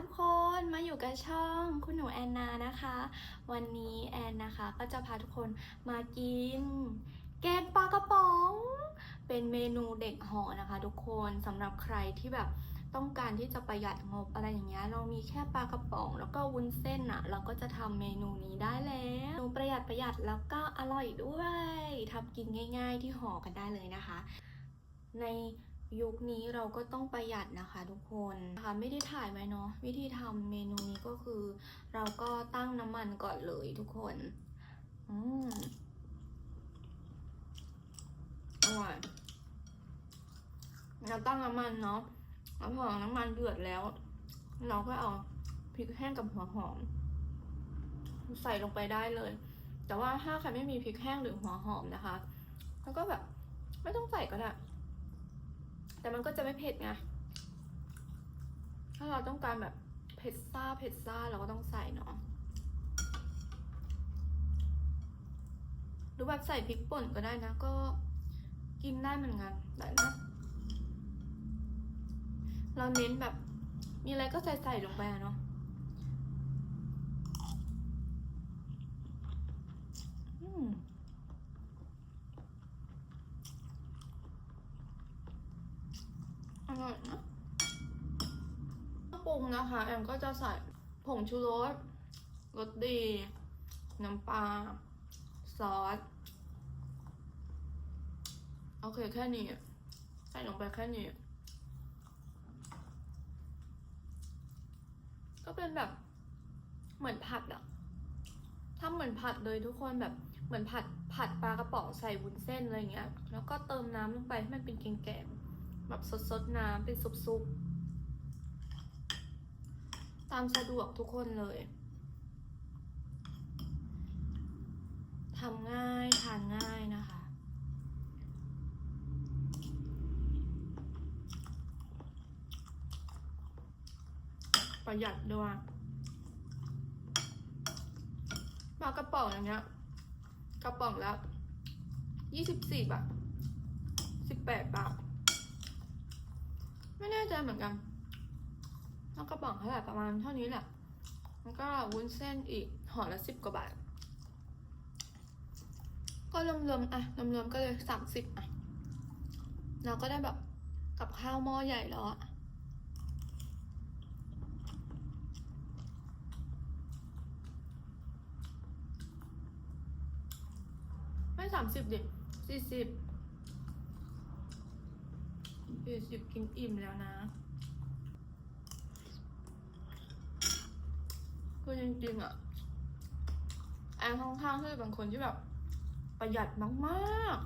ทุกคนมาอยู่กับช่องคุณหนูแอนนานะคะ วันนี้แอนนะคะก็จะพาทุกคนมากิน แกงปลากระป๋อง เป็นเมนูเด็กห่อนะคะทุกคนสำหรับใครที่แบบต้องการที่จะประหยัดงบอะไรอย่างเงี้ยเรามีแค่ปลากระป๋อง แล้วก็วุ้นเส้นอะเราก็จะทำเมนูนี้ได้แล้วดูประหยัดประหยัดแล้วก็อร่อยด้วยทำกินง่าย ๆ ที่ห่อกันได้เลยนะคะ ใน ยุคนี้เราก็ต้องประหยัดนะคะทุกคนนะคะไม่ได้ถ่ายไว้เนาะวิธีทำเมนูนี้ก็คือ เราก็ตั้งน้ำมันก่อนเลยทุกคนอืมอร่อยเราตั้งน้ำมันเนาะแล้วพอน้ำมันเดือดแล้ว เราก็เอาพริกแห้งกับหัวหอม ใส่ลงไปได้เลย แต่ว่าถ้าใครไม่มีพริกแห้งหรือหัวหอมนะคะแล้วก็แบบไม่ต้องใส่ก็ได้ แต่มันก็จะไม่เผ็ดไง ถ้าเราต้องการแบบเผ็ดซ่าเผ็ดซ่าเราก็ต้องใส่เนาะ หรือแบบใส่พริกป่นก็ได้นะ ก็กินได้เหมือนกันแต่นะ เราเน้นแบบมีอะไรก็ใส่ใส่ลงไปเนาะอืม อร่อยนะปรุง นะคะแอมก็จะใส่ผงชูรสรสดี น้ำปลาซอสโอเคแค่นี้ใส่ลงไปแค่นี้ก็เป็นแบบเหมือนผัดอะทำเหมือนผัดเลยทุกคนแบบเหมือนผัดผัดปลากระป๋องใส่วุ้นเส้นอะไรเงี้ย แล้วก็เติมน้ำลงไปให้มันเป็นแกงๆแบบสดๆน้ำเป็นซุปๆ ตามสะดวกทุกคนเลยทำง่ายทานง่ายนะคะ ประหยัดด้วยปลากระป๋องอย่างเงี้ยกระป๋องละยี่สิบสี่บาทสิบแปดบาท ไม่แน่ใจเหมือนกัน แล้วกระป๋องเท่าไหร่ประมาณเท่านี้แหละแล้วก็วุ้นเส้นอีกห่อละสิบกว่าบาท ก็รวมๆอะรวมๆก็เลยสามสิบอะ เราก็ได้แบบกับข้าวหม้อใหญ่แล้วอะไม่สามสิบดิสี่สิบสี่สิบกินอิ่มแล้วนะ คือจริงๆอะแอนค่อนข้างที่เป็นคนที่แบบ ประหยัดมาก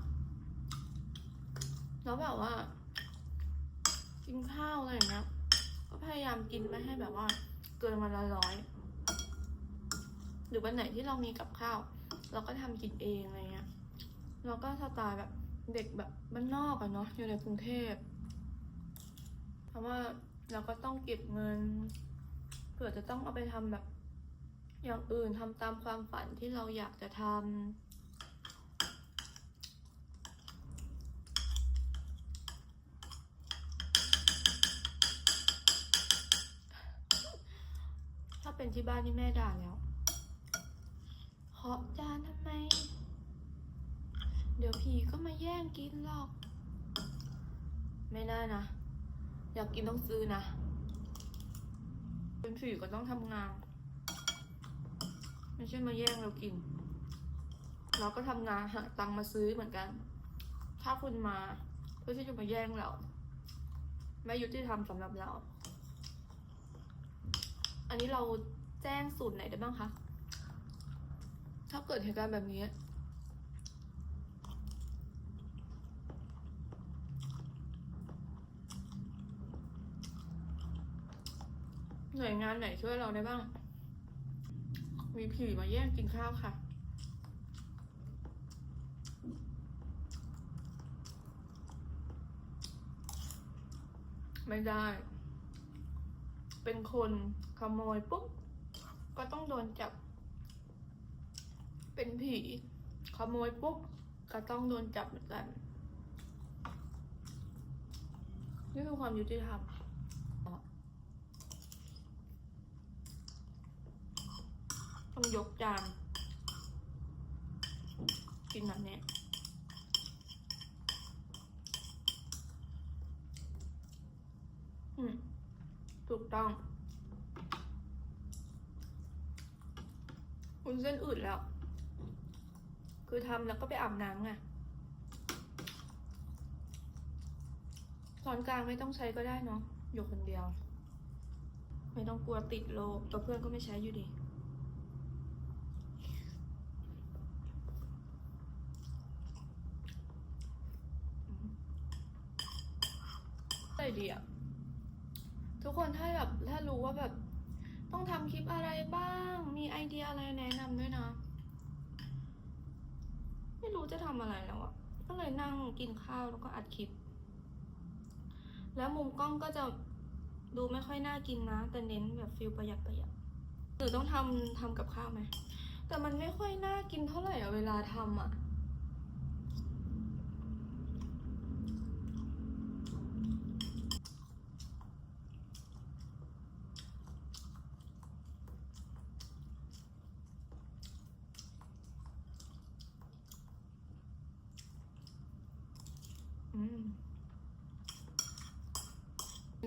ๆ แล้วแบบว่า กินข้าวอะไรอย่างเงี้ยก็พยายามกินไม่ให้แบบว่า เกินวันละร้อยหรือวันไหนที่เรามีกับข้าว เราก็ทำกินเองอะไรเงี้ยเราก็สไตล์แบบเด็กแบบบ้านนอกอะเนาะอยู่ในกรุงเทพเพราะว่าเราก็ต้องเก็บเงินเผื่อจะต้องเอาไปทำแบบ อย่างอื่นทำตามความฝันที่เราอยากจะทำถ้าเป็นที่บ้านนี่แม่ด่าแล้วเคาะจานทำไม เดี๋ยวผีก็มาแย่งกินหรอก ไม่น่านะ อยากกินต้องซื้อนะ เป็นผีก็ต้องทำงาน ใช่มาแย่งเรากิน เราก็ทำงานหาตังมาซื้อเหมือนกัน ถ้าคุณมาเพื่อที่จะมาแย่งเรา ไม่ยุติธรรมสำหรับเรา อันนี้เราแจ้งสูตรไหนได้บ้างคะ ถ้าเกิดเหตุการณ์แบบนี้หน่วยงานไหนช่วยเราได้บ้าง มีผีมาแย่งกินข้าวค่ะ ไม่ได้ เป็นคนขโมยปุ๊บ ก็ต้องโดนจับ เป็นผีขโมยปุ๊บ ก็ต้องโดนจับเหมือนกัน นี่คือความยุติธรรม ต้องยกจาน กินแบบนี้ถูกต้อง คุณเส้นอืดแล้ว คือทำแล้วก็ไปอาบน้ำไงช้อนกลางไม่ต้องใช้ก็ได้เนาะอยู่คนเดียว ไม่ต้องกลัวติดโลกตัวเพื่อนก็ไม่ใช้อยู่ดี ใส่ดีอะทุกคนถ้าแบบถ้ารู้ว่าแบบ ต้องทำคลิปอะไรบ้าง มีไอเดียอะไรแนะนำด้วยนะ ไม่รู้จะทำอะไรแล้วอะก็เลยนั่งกินข้าวแล้วก็อัดคลิป แล้วมุมกล้องก็จะดูไม่ค่อยน่ากินนะ แต่เน้นแบบฟิลประหยัดประหยัดหรือต้องทำทำกับข้าวไหมแต่มันไม่ค่อยน่ากินเท่าไหร่อะเวลาทำอะ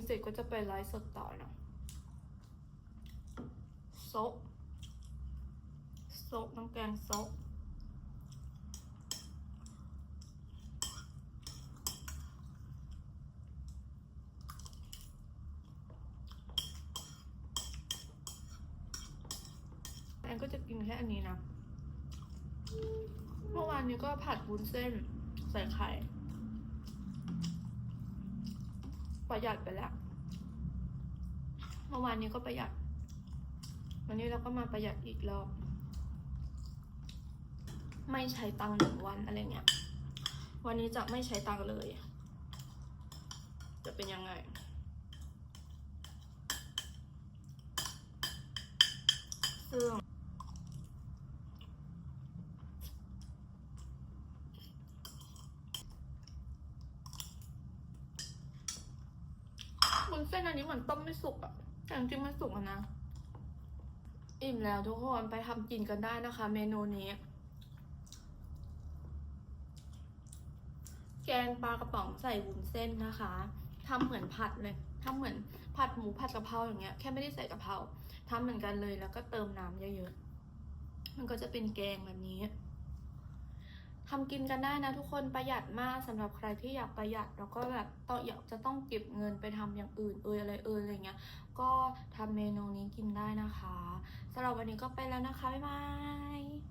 เสร็จก็จะไปไลฟ์สดต่อเนาะโซะโซะน้ำแกงโซะแอนก็จะกินแค่อันนี้นะ เมื่อวานนี้ก็ผัดวุ้นเส้นใส่ไข่ ประหยัดไปแล้วเมื่อวานนี้ก็ประหยัด วันนี้เราก็มาประหยัดอีกรอบ ไม่ใช้ตังค์หนึ่งวันอะไรเงี้ย วันนี้จะไม่ใช้ตังค์เลย จะเป็นยังไงซึ่ง วุ้น เส้นอันนี้เหมือนต้มไม่สุกอะแต่จริงๆมันสุกอะนะ อิ่มแล้วทุกคนไปทำกินกันได้นะคะ เมนูนี้ แกงปลากระป๋องใส่วุ้นเส้นนะคะทำเหมือนผัดเลยทำเหมือนผัดหมูผัดกะเพราอย่างเงี้ย แค่ไม่ได้ใส่กะเพราทำเหมือนกันเลยแล้วก็เติมน้ำเยอะๆ มันก็จะเป็นแกงแบบนี้ำกินกันได้นะทุกคนประหยัดมากสำหรับใครที่อยากประหยัดแล้วก็แบบต้องอยากจะต้องเก็บเงินไปทำอย่างอื่นเอออะไรเอออะไรเงี้ยก็ทำเมนูนี้กินได้นะคะสำหรับวันนี้ก็ไปแล้วนะคะบ๊ายบาย